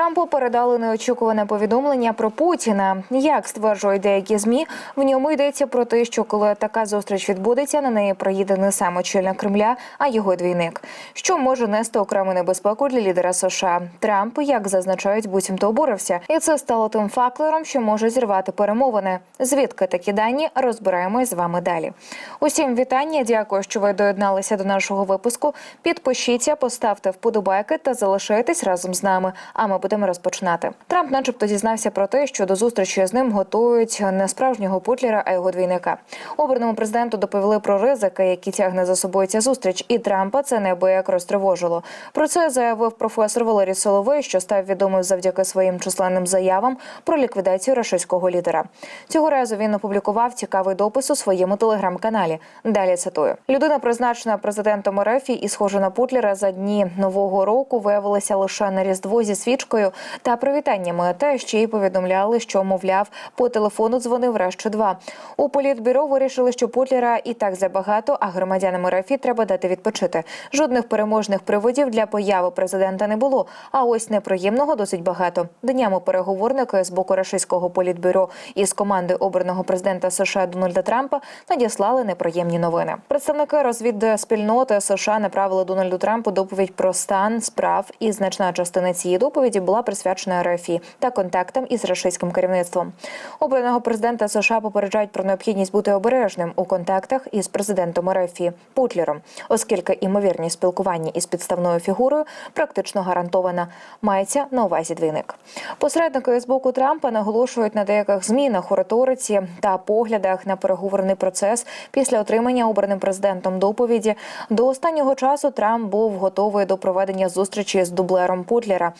Трампу передали неочікуване повідомлення про Путіна. Як стверджують деякі змі, в ньому йдеться про те, що коли така зустріч відбудеться, на неї приїде не сам очільник Кремля, а його двійник, що може нести окрему небезпеку для лідера США. Трамп, як зазначають, буцімто обурився, і це стало тим фактором, що може зірвати перемовини. Звідки такі дані розбираємось з вами далі. Усім вітання. Дякую, що ви доєдналися до нашого випуску. Підпишіться, поставте вподобайки та залишайтесь разом з нами. А ми будемо розпочинати. Трамп, начебто, дізнався про те, що до зустрічі з ним готують не справжнього Путлера, а його двійника. Обраному президенту доповіли про ризики, які тягне за собою ця зустріч, і Трампа це неабияк розтривожило. Про це заявив професор Валерій Соловей, що став відомим завдяки своїм численним заявам про ліквідацію рашистського лідера. Цього разу він опублікував цікавий допис у своєму телеграм-каналі. Далі цитую: людина, призначена президентом РФ і схожа на Путлера за дні нового року, виявилася лише на різдво зі свічкою та привітаннями. Та ще й повідомляли, що мовляв по телефону дзвонив Рещу 2 У політбюро вирішили, що Путлера і так забагато, а громадянам РФ треба дати відпочити. Жодних переможних приводів для появи президента не було. А ось неприємного досить багато. Днями переговорники з боку рашистського політбюро із команди обраного президента США Дональда Трампа надіслали неприємні новини. Представники розвідспільноти США направили Дональду Трампу доповідь про стан справ, і значна частина цієї доповіді була присвячена РФ та контактам із рашистським керівництвом. Обраного президента США попереджають про необхідність бути обережним у контактах із президентом РФ Путлером, оскільки імовірність спілкування із підставною фігурою практично гарантована. Мається на увазі двійник. Посередники з боку Трампа наголошують на деяких змінах у риториці та поглядах на переговорний процес після отримання обраним президентом доповіді. До останнього часу Трамп був готовий до проведення зустрічі з дублером Путлера,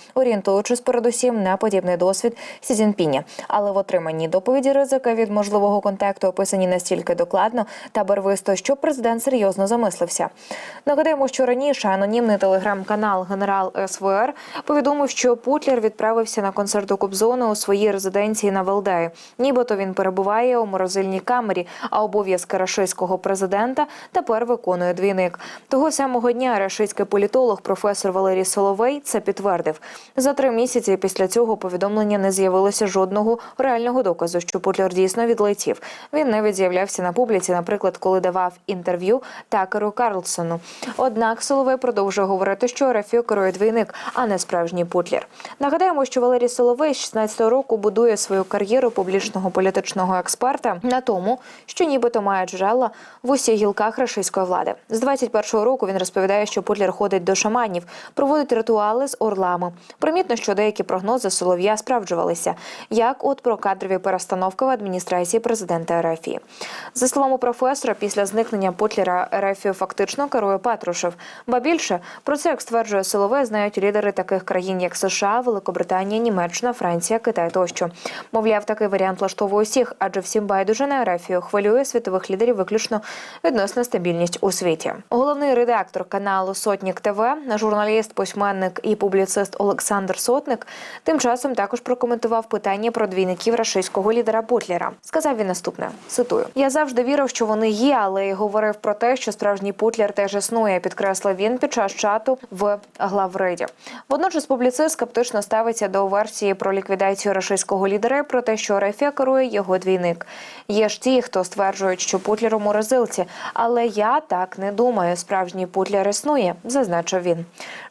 орієнтуючись передусім на подібний досвід Сі Цзіньпіня. Але в отриманні доповіді ризики від можливого контакту описані настільки докладно та барвисто, що президент серйозно замислився. Нагадаємо, що раніше анонімний телеграм-канал Генерал СВР повідомив, що Путлер відправився на концерт у Кобзону у своїй резиденції на Валдаї. Нібито він перебуває у морозильній камері, а обов'язки рашистського президента тепер виконує двійник. Того самого дня рашистський політолог професор Валерій Соловей це підтвердив. За три місяці після цього повідомлення не з'явилося жодного реального доказу, що Путлер дійсно відлетів. Він навіть з'являвся на публіці, наприклад, коли давав інтерв'ю Такеру Карлсону. Однак Соловей продовжує говорити, що РФ керує двійник, а не справжній Путлер. Нагадаємо, що Валерій Соловей з 16 року будує свою кар'єру публічного політичного експерта на тому, що нібито має джерела в усіх гілках рашистської влади. З 21-го року він розповідає, що Путлер ходить до шаманів, проводить ритуали з орлами. Примітно, що деякі прогнози Солов'я справджувалися, як от про кадрові перестановки в адміністрації президента РФ. За словами професора, після зникнення Путлера РФ фактично керує Патрушев. Ба більше про це, як стверджує Соловей, знають лідери таких країн, як США, Великобританія, Німеччина, Франція, Китай тощо. Мовляв, такий варіант влаштовує усіх, адже всім байдуже на РФ хвилює світових лідерів виключно відносна стабільність у світі. Головний редактор каналу Сотнік ТВ, журналіст, письменник і публіцист Олександр Сотник, тим часом також прокоментував питання про двійників рашистського лідера Путлера. Сказав він наступне: цитую: Я завжди вірив, що вони є, але й говорив про те, що справжній Путлер теж існує. Підкреслив він під час чату в главреді. Водночас публіцист скептично ставиться до версії про ліквідацію рашистського лідера про те, що РФ керує його двійник. Є ж ті, хто стверджують, що Путлер у морозилці, але я так не думаю. Справжній Путлер існує, зазначив він.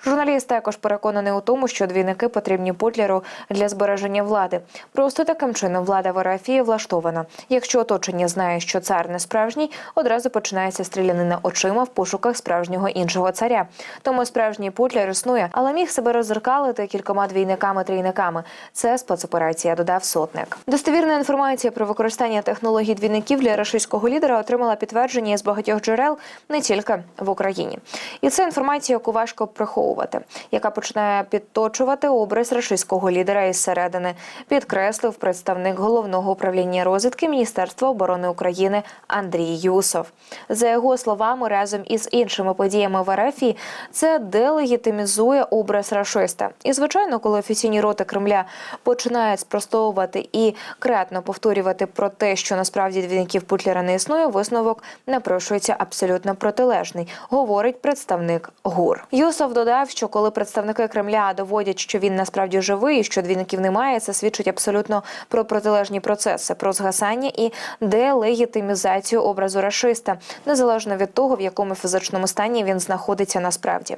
Журналіст також переконаний у тому, що двійники потрібні Путлеру для збереження влади. Просто таким чином влада в РФ влаштована. Якщо оточення знає, що цар не справжній, одразу починається стрілянина очима в пошуках справжнього іншого царя. Тому справжній Путлер існує, але міг себе роззеркалити кількома двійниками-трійниками. Це спецоперація, додав сотник. Достовірна інформація про використання технологій двійників для рашистського лідера отримала підтвердження з багатьох джерел не тільки в Україні. І це інформація, яку важко приховувати, яка починає підточувати образ рашистського лідера із середини, підкреслив представник головного управління розвідки Міністерства оборони України Андрій Юсов. За його словами, разом із іншими подіями в РФ це делегітимізує образ рашиста. І звичайно, коли офіційні роти Кремля починають спростовувати і кратно повторювати про те, що насправді двійників Путлера не існує, висновок напрошується абсолютно протилежний, говорить представник ГУР. Юсов додав, що коли представники Кремля доводять, що він насправді живий, що двійників немає, це свідчить абсолютно про протилежні процеси, про згасання і делегітимізацію образу рашиста, незалежно від того, в якому фізичному стані він знаходиться насправді.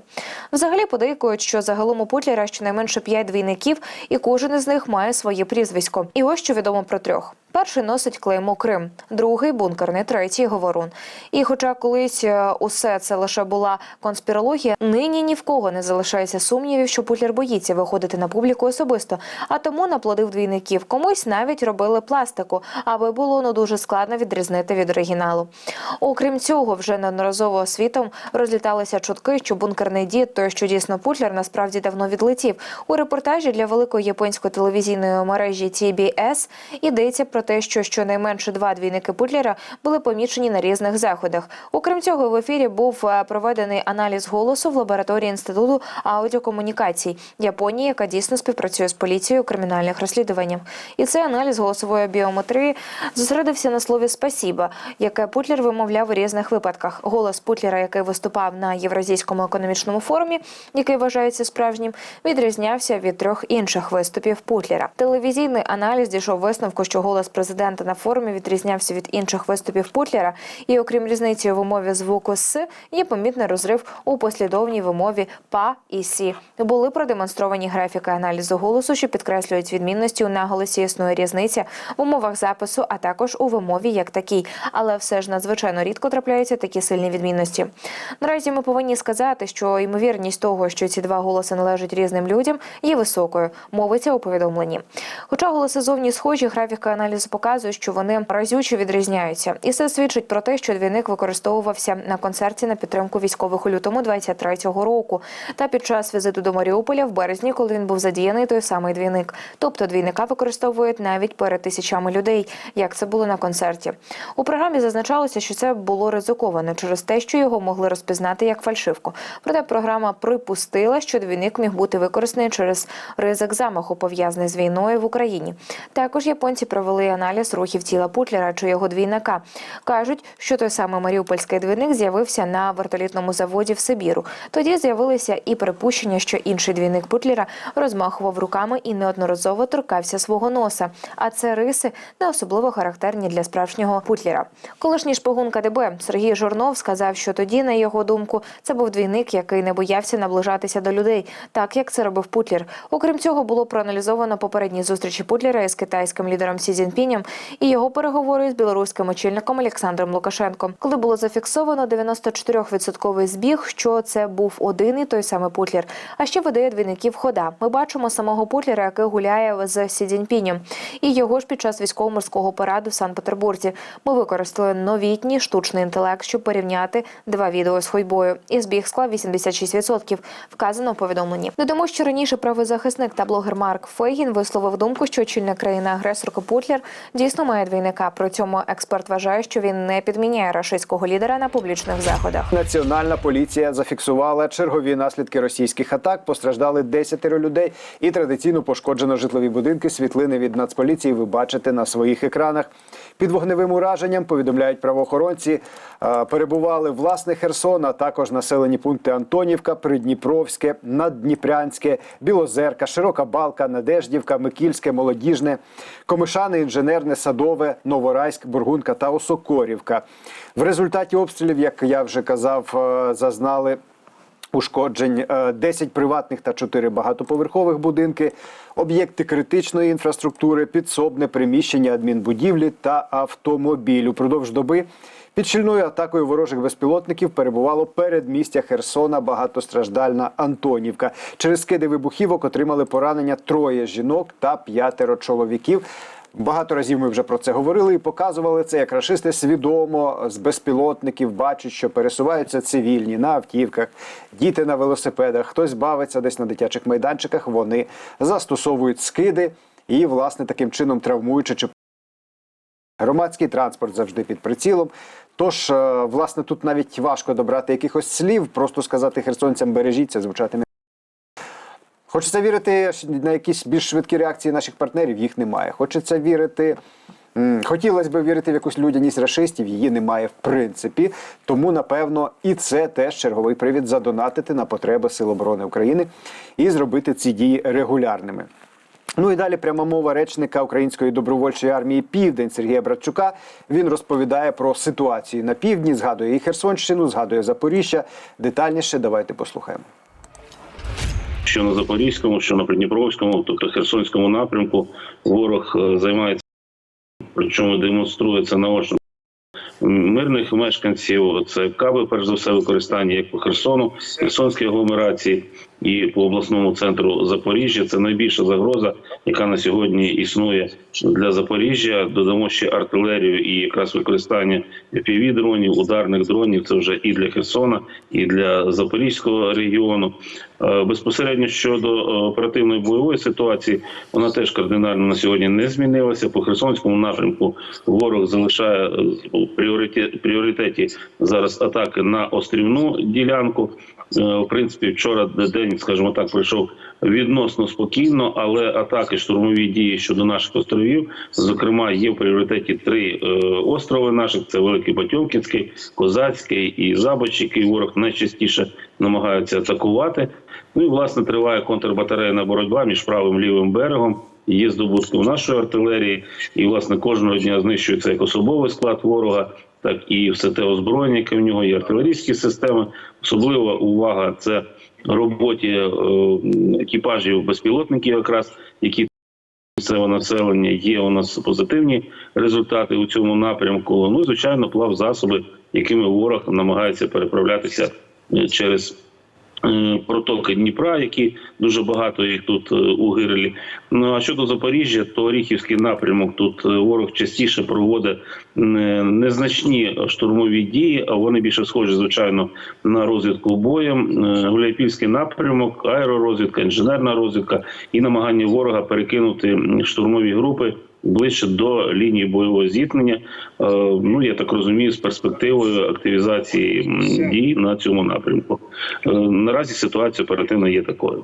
Взагалі подейкують, що загалом у Путлера щонайменше п'ять двійників, і кожен із них має своє прізвисько. І ось що відомо про трьох. Перший носить клеймо Крим, другий бункерний, третій говорун. І хоча колись е, усе це лише була конспірологія, нині ні в кого не залишається сумнівів, що Путлер боїться виходити на публіку особисто, а тому наплодив двійників. Комусь навіть робили пластику, аби було ну дуже складно відрізнити від оригіналу. Окрім цього, вже неодноразово світом розліталися чутки, що бункерний дід, той, що дійсно Путлер, насправді давно відлетів. У репортажі для великої японської телевізійної мережі TBS йдеться про те, що щонайменше два двійники Путлера були помічені на різних заходах. Окрім цього, в ефірі був е, проведений аналіз голосу в лабораторії інституту аудіокомунікацій Японії, яка дійсно співпрацює з поліцією кримінальних розслідуваннях. І цей аналіз голосової біометрії зосередився на слові спасіба, яке Путлер вимовляв у різних випадках. Голос Путлера, який виступав на Євразійському економічному форумі, який вважається справжнім, відрізнявся від трьох інших виступів Путлера. Телевізійний аналіз дійшов висновку, що голос президента на форумі відрізнявся від інших виступів Путлера, і окрім різниці в умові звуку с, є помітний розрив у послідовній вимові па і сі. Були продемонстровані графіки аналізу голосу, що підкреслюють відмінності у наголосі. Існує різниця в умовах запису, а також у вимові як такій. Але все ж надзвичайно рідко трапляються такі сильні відмінності. Наразі ми повинні сказати, що ймовірність того, що ці два голоси належать різним людям, є високою. Мовиться у повідомленні. Хоча голоси зовні схожі, графіка аналізу показує, що вони разюче відрізняються, і це свідчить про те, що двійник використовувався на концерті на підтримку військових у лютому 23-го року та під час візиту до Маріуполя в березні, коли він був задіяний той самий двійник. Тобто двійника використовують навіть перед тисячами людей, як це було на концерті. У програмі зазначалося, що це було ризиковано через те, що його могли розпізнати як фальшивку. Проте програма припустила, що двійник міг бути використаний через ризик замаху, пов'язаний з війною в Україні. Також японці провели аналіз рухів тіла Путлера чи його двійника. кажуть, що той самий маріупольський двійник з'явився на вертолітному заводі в Сибіру. Тоді з'явилися і припущення, що інший двійник Путлера розмахував руками і неодноразово торкався свого носа. А це риси не особливо характерні для справжнього Путлера. Колишній шпигун КДБ Сергій Журнов сказав, що тоді, на його думку, це був двійник, який не боявся наближатися до людей, так як це робив Путлер. Окрім цього, було проаналізовано попередні зустрічі Путлера із китайським лідером Сі Цзіньпінем і його переговори з білоруським очільником Олександром Лукашенком, коли було зафіксовано 94% збіг, що це був один і той самий Путлер. А ще видає двійників хода. Ми бачимо самого Путлера, який гуляє з Сідзіньпінім. І його ж під час військово-морського параду в Санкт-Петербурзі. Ми використали новітній штучний інтелект, щоб порівняти два відео з ходьбою. І збіг склав 86%, вказано у повідомленні. Додамо, що раніше правозахисник та блогер Марк Фейгін висловив думку, що очільник країни-агресорка Путлер дійсно має двійника. При цьому експерт вважає, що він не підміняє рашистського лідера на публічних заходах. Національна поліція зафіксувала чергові наслідки російських атак. Постраждали 10 людей і традиційно пошкоджено житлові будинки. Світлини від Нацполіції ви бачите на своїх екранах. Під вогневим ураженням повідомляють правоохоронці. Перебували власне Херсон, а також населені пункти Антонівка, Придніпровське, Наддніпрянське, Білозерка, Широка Балка, Надеждівка, Микільське, Молодіжне, Комишани, Комишане, Інженерне, Садове, Новорайськ, Бургунка та Осокорівка. В результаті обстрілів, як я вже казав, е, зазнали ушкоджень е, 10 приватних та 4 багатоповерхових будинки, об'єкти критичної інфраструктури, підсобне приміщення адмінбудівлі та автомобіль. Упродовж доби під щільною атакою ворожих безпілотників перебувало передмістя Херсона багатостраждальна Антонівка. Через скиди вибухівок отримали поранення троє жінок та п'ятеро чоловіків. Багато разів ми вже про це говорили і показували це, як рашисти свідомо з безпілотників бачать, що пересуваються цивільні на автівках, діти на велосипедах, хтось бавиться десь на дитячих майданчиках. Вони застосовують скиди і, власне, таким чином травмуючи чи Громадський транспорт завжди під прицілом. Тож, е, власне, тут навіть важко добрати якихось слів, просто сказати херсонцям бережіться, звучати не. Хочеться вірити на якісь більш швидкі реакції наших партнерів, їх немає. Хочеться вірити Хотілося б вірити в якусь людяність рашистів, її немає в принципі. Тому, напевно, і це теж черговий привід задонатити на потреби Сил оборони України і зробити ці дії регулярними. Ну і далі пряма мова речника Української добровольчої армії Південь Сергія Братчука. Він розповідає про ситуацію на півдні, згадує і Херсонщину, згадує Запоріжжя. Детальніше давайте послухаємо. Що на Запорізькому, що на Придніпровському, тобто Херсонському напрямку, ворог е, займається, причому демонструється наочно. Мирних мешканців це каби, перш за все, використання як по Херсону, Херсонській агломерації і по обласному центру Запоріжжя. Це найбільша загроза, яка на сьогодні існує для Запоріжжя. Додамо ще артилерію і якраз використання fpv дронів, ударних дронів. Це вже і для Херсона, і для Запорізького регіону. Е, Безпосередньо щодо е, оперативної бойової ситуації, вона теж кардинально на сьогодні не змінилася. По Херсонському напрямку ворог залишає е, у пріоритеті, пріоритеті зараз атаки на острівну ділянку. Е, В принципі, вчора день, скажімо так, пройшов відносно спокійно, але атаки, штурмові дії щодо наших островів, зокрема, є в пріоритеті три е, острови наших: це Великий Батьомкінський, Козацький і Забоч, який ворог найчастіше намагається атакувати. Ну і власне триває контрбатарейна боротьба між правим і лівим берегом. Є здобутки у нашої артилерії, і власне кожного дня знищується як особовий склад ворога, так і все те озброєння, яке в нього є артилерійські системи. Особлива увага це роботі е, екіпажів безпілотників, якраз які місцеве населення є у нас позитивні результати у цьому напрямку. Ну звичайно, плав засоби, якими ворог намагається переправлятися е, через. Протоки Дніпра, які дуже багато їх тут е, у Гирилі. Ну а щодо Запоріжжя, то Оріхівський напрямок тут е, ворог частіше проводить е, незначні штурмові дії, а вони більше схожі, звичайно, на розвідку боєм. Гуляйпільський напрямок, аеророзвідка, інженерна розвідка і намагання ворога перекинути штурмові групи. Ближче до лінії бойового зіткнення, Е, ну я так розумію, з перспективою активізації дій на цьому напрямку. Е, Наразі ситуація оперативно є такою.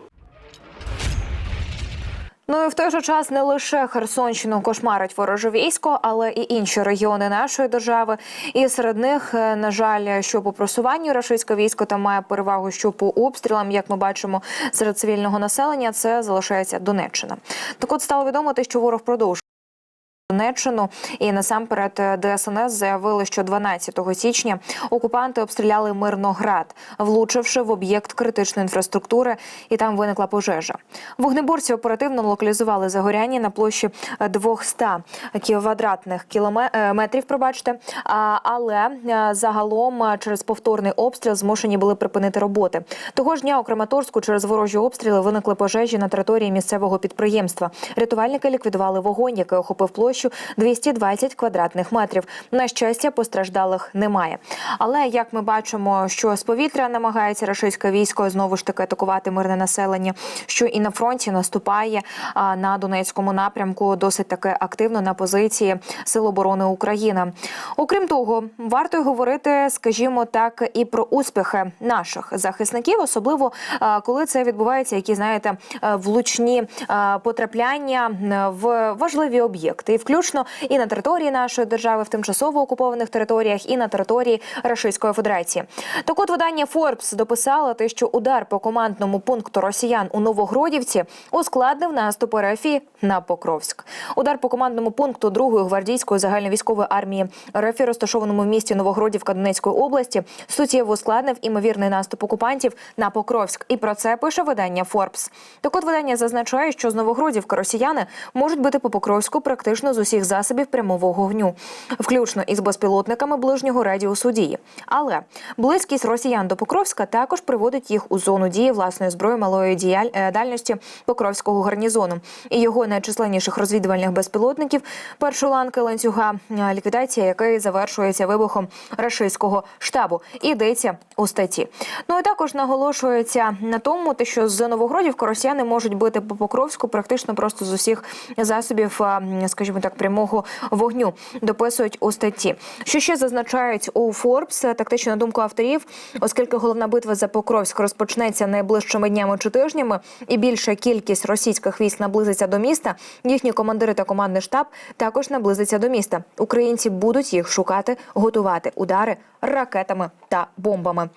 Ну і в той же час не лише Херсонщину кошмарить вороже військо, але і інші регіони нашої держави. І серед них, е, на жаль, що по просуванню рашистське військо там має перевагу, що по обстрілам, як ми бачимо, серед цивільного населення, це залишається Донеччина. Так от стало відомо те, що ворог продовжує. Донеччину і насамперед е, ДСНС заявили, що 12 січня окупанти обстріляли Мирноград, влучивши в об'єкт критичної інфраструктури, і там виникла пожежа. Вогнеборці оперативно локалізували загоряння на площі е, 200 квадратних кіломе- е. Пробачте, але е, загалом е, через повторний обстріл змушені були припинити роботи. Того ж дня у Краматорську через ворожі обстріли виникли пожежі на території місцевого підприємства. Рятувальники ліквідували вогонь, який охопив площу 220 квадратних метрів. На щастя, постраждалих немає. Але як ми бачимо, що з повітря намагається рашистське військо знову ж таки атакувати мирне населення, що і на фронті наступає на Донецькому напрямку досить таки активно на позиції Сил оборони України. Окрім того, варто говорити, скажімо так, і про успіхи наших захисників, особливо коли це відбувається, які знаєте, е, влучні потрапляння в важливі об'єкти, і включно і на території нашої держави, в тимчасово окупованих територіях, і на території Російської Федерації. Так от видання Forbes дописало те, що удар по командному пункту росіян у Новогродівці ускладнив наступ РФ на Покровськ. Удар по командному пункту 2-ї гвардійської загальновійськової армії РФ, розташованому в місті Новогродівка Донецької області, суттєво ускладнив імовірний наступ окупантів на Покровськ. І про це пише видання Forbes. Так от видання зазначає, що з Новогродівки росіяни можуть бити по Покровську практично з усіх засобів прямого вогню, включно із безпілотниками ближнього радіусу дії. Але близькість росіян до Покровська також приводить їх у зону дії власної зброї малої е, дальності Покровського гарнізону і його найчисленніших розвідувальних безпілотників першої ланки ланцюга, е, ліквідація якої завершується вибухом рашистського штабу. І йдеться у статті. Ну і також наголошується на тому, що з Новогродівки росіяни можуть бити по Покровську практично просто з усіх засобів, е, скажімо так. Так прямого вогню. Дописують у статті. Що ще зазначають у Forbes, тактично на думку авторів, оскільки головна битва за Покровськ розпочнеться найближчими днями чи тижнями, і більша кількість російських військ наблизиться до міста. Їхні командири та командний штаб також наблизиться до міста. Українці будуть їх шукати, готувати удари ракетами та бомбами.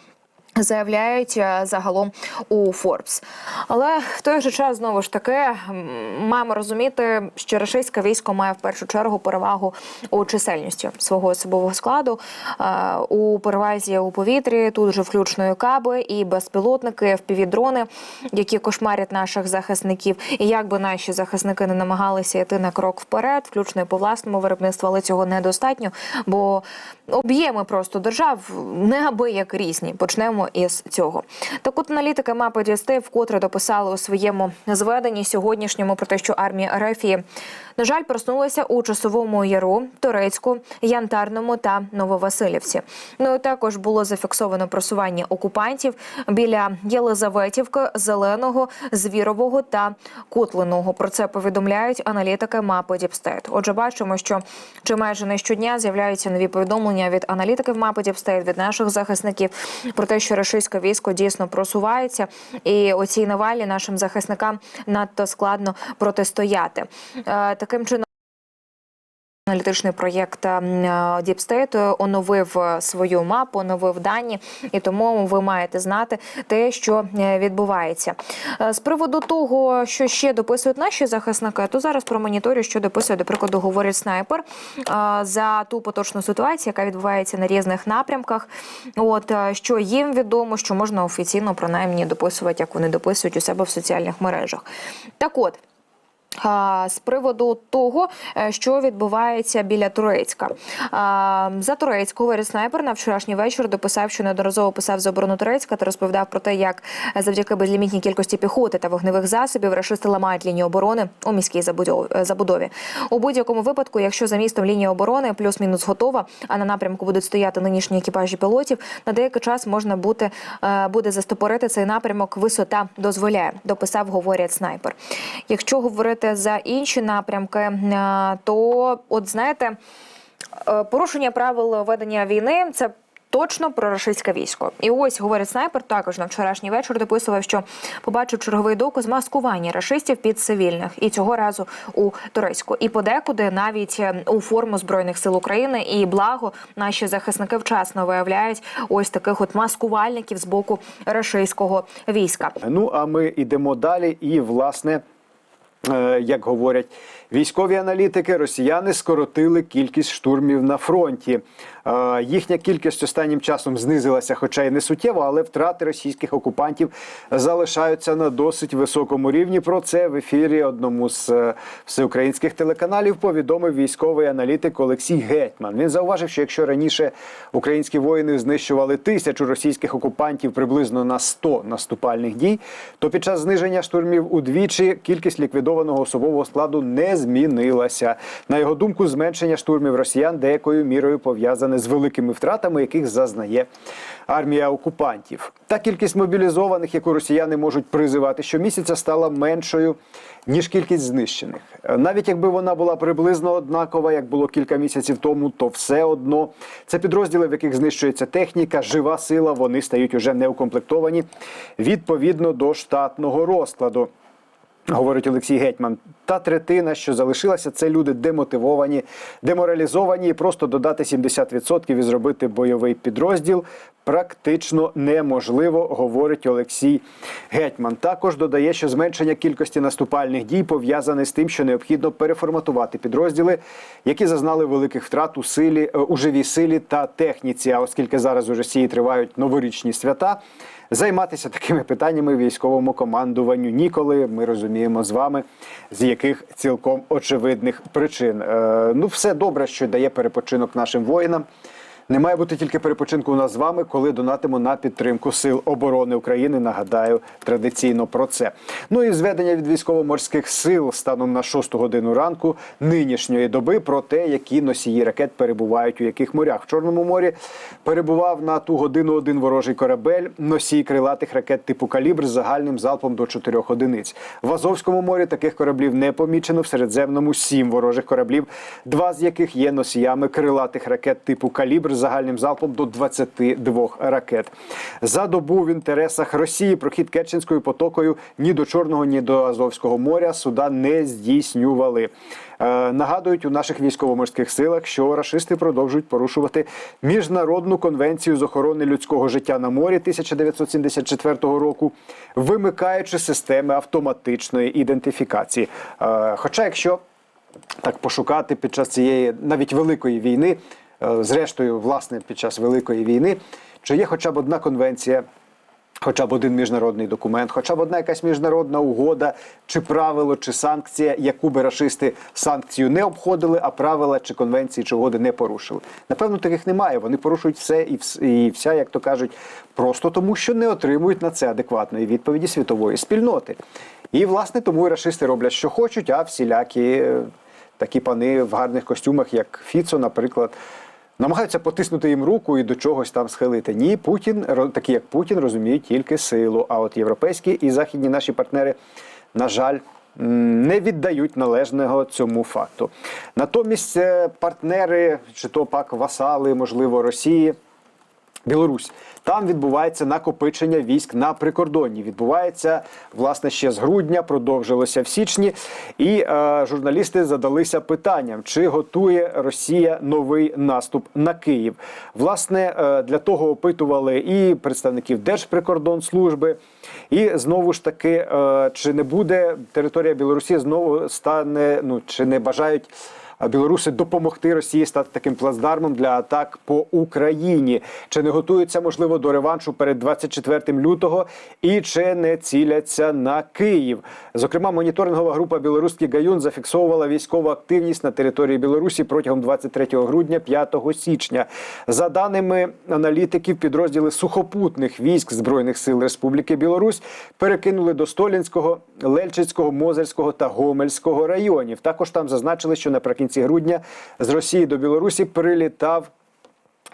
Заявляють е, загалом у Форбс, але в той же час знову ж таки маємо розуміти, що російське військо має в першу чергу перевагу у чисельності свого особового складу е, у перевазі у повітрі. Тут же включно і каби і безпілотники, FPV-дрони, які кошмарять наших захисників. І як би наші захисники не намагалися йти на крок вперед, включно і по власному виробництву, але цього недостатньо, бо об'єми просто держав неабияк різні. Почнемо із цього. Так от аналітики мапи Дістей вкотре дописали у своєму зведенні сьогоднішньому про те, що армія Ерефії, на жаль, проснулася у часовому яру, Турецьку, Янтарному та Нововасилівці. Ну і також було зафіксовано просування окупантів біля Єлизаветівки, Зеленого, Звірового та Котлиного. Про це повідомляють аналітики мапи Діпстейт. Отже, бачимо, що чи майже не щодня з'являються нові повідомлення від аналітиків мапи Діпстейт, від наших захисників про те, що російське військо дійсно просувається, і оцій навалі нашим захисникам надто складно протистояти. Е, Таким чином. Аналітичний проєкт е, Deep State оновив е, свою мапу, оновив дані, і тому ви маєте знати те, що е, відбувається. Е, З приводу того, що ще дописують наші захисники, то зараз про моніторю, що дописує, до прикладу, говорить снайпер е, за ту поточну ситуацію, яка відбувається на різних напрямках. От е, що їм відомо, що можна офіційно принаймні дописувати, як вони дописують у себе в соціальних мережах. Так от. З приводу того, е, що відбувається біля Турецька, за Турецьк говорить снайпер на вчорашній вечір дописав, що неодноразово писав за оборону Турецька та розповідав про те, як завдяки безлімітній кількості піхоти та вогневих засобів рашисти ламають лінію оборони у міській забудов- забудові. У будь-якому випадку, якщо за містом лінія оборони плюс-мінус готова, а на напрямку будуть стояти нинішні екіпажі пілотів, на деякий час можна бути е, буде застопорити цей напрямок. Висота дозволяє. Дописав, говорять снайпер. Якщо говорити за інші напрямки, е, то от знаєте, е, порушення правил ведення війни це. Точно про рашистське військо, і ось говорить снайпер. Також на вчорашній вечір дописував, що побачив черговий доказ маскування рашистів під цивільних, і цього разу у Турецьку. І подекуди навіть е, у форму збройних сил України. І благо наші захисники вчасно виявляють ось таких от маскувальників з боку рашистського війська. Ну а ми йдемо далі, і власне. Е, Як говорять військові аналітики, росіяни скоротили кількість штурмів на фронті. Е, Їхня кількість останнім часом знизилася, хоча й не суттєво, але втрати російських окупантів залишаються на досить високому рівні. Про це в ефірі одному з е, всеукраїнських телеканалів повідомив військовий аналітик Олексій Гетьман. Він зауважив, що якщо раніше українські воїни знищували тисячу російських окупантів приблизно на 100 наступальних дій, то під час зниження штурмів удвічі кількість ліквідованого особового складу не змінилася. На його думку, зменшення штурмів росіян деякою мірою пов'язане з великими втратами, яких зазнає армія окупантів. Та кількість мобілізованих, яку росіяни можуть призивати щомісяця, стала меншою ніж кількість знищених. Навіть якби вона була приблизно однакова, як було кілька місяців тому, то все одно це підрозділи, в яких знищується техніка, жива сила. Вони стають уже неукомплектовані відповідно до штатного розкладу. Говорить Олексій Гетьман, та третина, що залишилася, це люди демотивовані, деморалізовані, і просто додати 70% і зробити бойовий підрозділ практично неможливо, говорить Олексій Гетьман. Також додає, що зменшення кількості наступальних дій пов'язане з тим, що необхідно переформатувати підрозділи, які зазнали великих втрат у силі е, у живій силі та техніці. А оскільки зараз у Росії тривають новорічні свята. Займатися такими питаннями військовому командуванню ніколи. Ми розуміємо з вами, з яких цілком очевидних причин. Е, ну, все добре, що дає перепочинок нашим воїнам. Не має бути тільки перепочинку у нас з вами, коли донатимо на підтримку сил оборони України. Нагадаю традиційно про це. Ну і зведення від військово-морських сил станом на 6 годину ранку нинішньої доби про те, які носії ракет перебувають у яких морях. В Чорному морі перебував на ту годину один ворожий корабель, носій крилатих ракет типу калібр з загальним залпом до 4 одиниць. В Азовському морі таких кораблів не помічено. В Середземному сім ворожих кораблів, два з яких є носіями крилатих ракет типу калібр загальним залпом до 22 ракет. За добу в інтересах Росії прохід Керченською потокою ні до Чорного, ні до Азовського моря суда не здійснювали. Е, нагадують у наших військово-морських силах, що рашисти продовжують порушувати міжнародну конвенцію з охорони людського життя на морі 1974 року, вимикаючи системи автоматичної ідентифікації. Е, хоча, якщо так пошукати під час цієї навіть великої війни, зрештою, власне, під час великої війни, чи є хоча б одна конвенція. Хоча б один міжнародний документ, хоча б одна якась міжнародна угода, чи правило, чи санкція, яку би рашисти санкцію не обходили, а правила чи конвенції чи угоди не порушили. Напевно, таких немає. Вони порушують все і вс- вся, як то кажуть, просто тому, що не отримують на це адекватної відповіді світової спільноти. І власне тому і рашисти роблять, що хочуть, а всілякі е, такі пани в гарних костюмах, як Фіцо, наприклад. Намагаються потиснути їм руку і до чогось там схилити. Ні, Путін, такі як Путін, розуміють тільки силу. А от європейські і західні наші партнери, на жаль, не віддають належного цьому факту. Натомість е, партнери, чи то пак васали, можливо, Росії. Білорусь. Там відбувається накопичення військ на прикордонні. Відбувається власне ще з грудня, продовжилося в січні. І е, журналісти задалися питанням, чи готує Росія новий наступ на Київ. Власне, е, для того опитували і представників Держприкордонслужби, і знову ж таки, е, чи не буде територія Білорусі знову стане, ну чи не бажають білоруси допомогти Росії стати таким плацдармом для атак по Україні. Чи не готуються можливо до реваншу перед 24 лютого і чи не ціляться на Київ? Зокрема, моніторингова група Білоруський Гаюн зафіксовувала військову активність на території Білорусі протягом 23 грудня 5 січня. За даними аналітиків, підрозділи сухопутних військ збройних сил Республіки Білорусь перекинули до Столінського, Лельчицького, Мозерського та Гомельського районів. Також там зазначили, що наприкінці грудня з Росії до Білорусі прилітав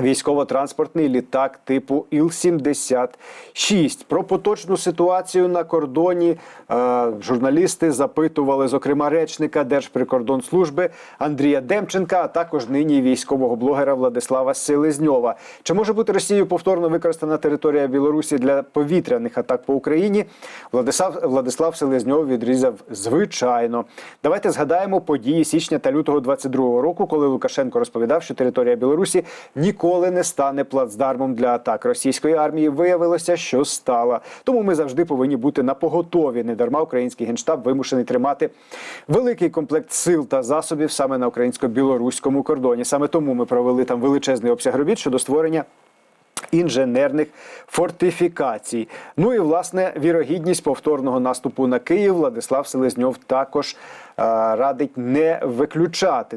військово-транспортний літак типу Іл-76. Про поточну ситуацію на кордоні е, журналісти запитували, зокрема, речника Держприкордонслужби Андрія Демченка, а також нині військового блогера Владислава Селезньова. Чи може бути Росією повторно використана територія Білорусі для повітряних атак по Україні? Владислав Владислав Селезньов відрізав звичайно. Давайте згадаємо події січня та лютого 22-го року, коли Лукашенко розповідав, що територія Білорусі ніколи не стане плацдармом для атак російської армії. Виявилося, що стала. Тому ми завжди повинні бути на поготові. Недарма український генштаб вимушений тримати великий комплект сил та засобів саме на українсько-білоруському кордоні. Саме тому ми провели там величезний обсяг робіт щодо створення. Інженерних фортифікацій. Ну і власне вірогідність повторного наступу на Київ Владислав Селезньов також е, радить не виключати.